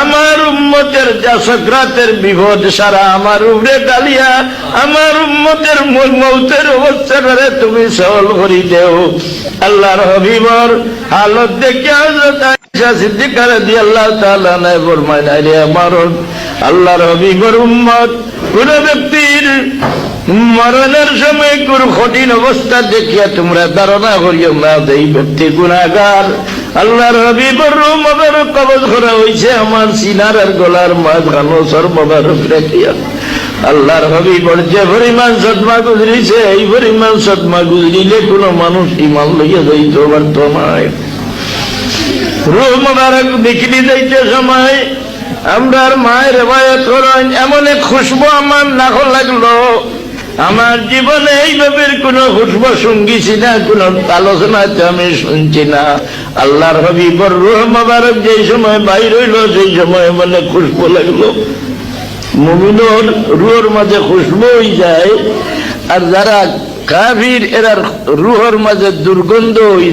আমার উম্মতের সারা আমার ডালিয়া আমার উম্মতের মৌতের তুমি সহল করি দেও। আল্লাহর হবিবর হালত দেখে আল্লাহ তালা নাই আমার আল্লাহর হবিবর উম্মত, কোন ব্যক্তির মরণের সময় কোন কঠিন অবস্থা দেখিয়া তোমরা ধারণা করিও না এই ব্যক্তি গুণাগার। আল্লাহর হবিবর রুমদের কবজ করা হয়েছে আমার সিনার আর গলার মাঝখানো সর্বদারক রাখিয়া। আল্লাহর হবিবর যে পরিমাণ সদমা গুজরিছে, এই পরিমাণ সদমা গুজরিলে কোনো মানুষ ইমান লইয়া যাইতে পারত নয় রুহ মোবারক বিক্রি দিতে সময় আমরার মায়ের রেবায়ত করেন এমন খুশবু আমার নাক লাগল। আমার জীবনে এইভাবে কোন খুশবু শুনগিছি না, কোন আলোচনাতে আমি শুনছি না। আল্লাহর হবিবর রুহ যেই সময় বাইর হইল, সেই সময় মানে খুশবু লাগল। মুমিনোর রুহর মাঝে খুশবু হয়ে যায়, আর যারা কাফির, এরার রুহর মাঝে দুর্গন্ধ হয়ে